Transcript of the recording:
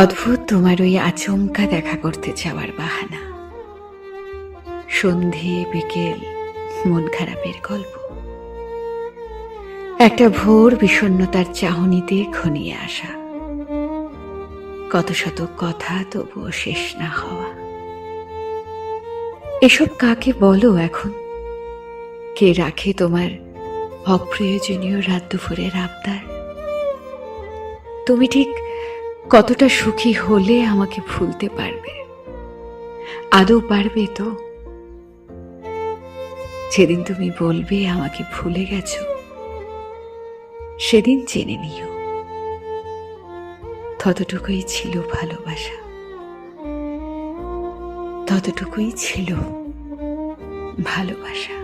অদ্ভুত তোমার ওই আচমকা দেখা করতে চাওয়ার বাহানা। সন্ধে, বিকেল, মন খারাপের গল্প। একটা ভোর বিষণ্ণতার চাহনিতে ঘনিয়ে আসা। কত শত কথা তবুও শেষ না হওয়া। এসব কাকে বলো এখন? কে রাখে তোমার অপ্রয়োজনীয় রাত দুপুরের আবদার? তুমি ঠিক কতটা সুখী হলে আমাকে ভুলতে পারবে? আদৌ পারবে তো? সেদিন তুমি বলবে আমাকে ভুলে গেছ, সেদিন জেনে নিও। ততটুকুই ছিল ভালোবাসা। ততটুকুই ছিল ভালোবাসা।